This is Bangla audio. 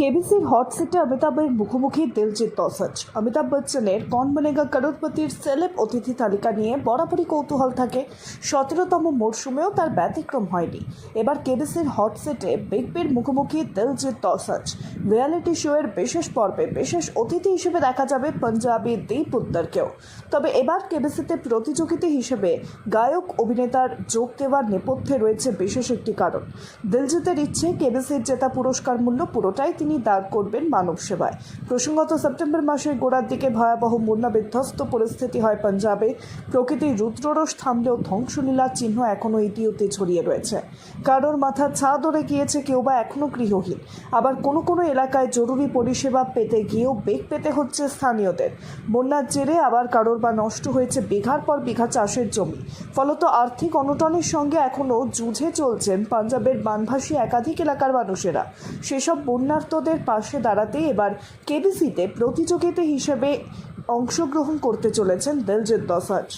কেবিসির হট সিটে অমিতাভের মুখোমুখি দিলজিৎ দোসাঞ্জ। অমিতাভ বচ্চনের কন বনেগা করোড়পতির সেলেব অতিথি তালিকা নিয়ে বরাবরই কৌতূহল থাকে। সতেরোতম মরশুমেও তার ব্যতিক্রম হয়নি। এবার কেবিসির হট সিটে বিগ বির মুখোমুখি দিলজিৎ দোসাঞ্জ। রিয়ালিটি শোয়ের বিশেষ পর্বে বিশেষ অতিথি হিসেবে দেখা যাবে পাঞ্জাবি দীপ উত্তরকেও তবে এবার কেবিসিতে প্রতিযোগিতা হিসেবে গায়ক, অভিনেতার যোগ দেওয়ার নেপথ্যে রয়েছে বিশেষ একটি কারণ। দিলজিতের ইচ্ছে, কেবিসির জেতা পুরস্কার মূল্য পুরোটাই তিনি দাগ করবেন মানব সেবায়। প্রসঙ্গত, সেপ্টেম্বর মাসের গোড়ার দিকে ভয়াবহ বন্যা বিধ্বস্ত পরিস্থিতি হয় পাঞ্জাবে। প্রকৃতির রুদ্ররস থামলেও ধ্বংসলীলার চিহ্ন এখনও ইতিউতি ছড়িয়ে রয়েছে। কারোর মাথা ছা ধরে গিয়েছে কেউ বা এখনও গৃহহীন। আবার কোনো কোনো এলাকায় জরুরি পরিষেবা পেতে গিয়েও বেগ পেতে হচ্ছে স্থানীয়দের। বন্যার জেরে আবার কারোর বা নষ্ট হয়েছে বিঘার পর বিঘা চাষের জমি। ফলত আর্থিক অনটনের সঙ্গে এখনও যুঝে চলছেন পাঞ্জাবের বানভাসী একাধিক এলাকার মানুষেরা। সেসব বন্যার্তদের পাশে দাঁড়াতে এবার কেবিসিতে প্রতিযোগিতা হিসেবে অংশগ্রহণ করতে চলেছেন দিলজিৎ দসাজ।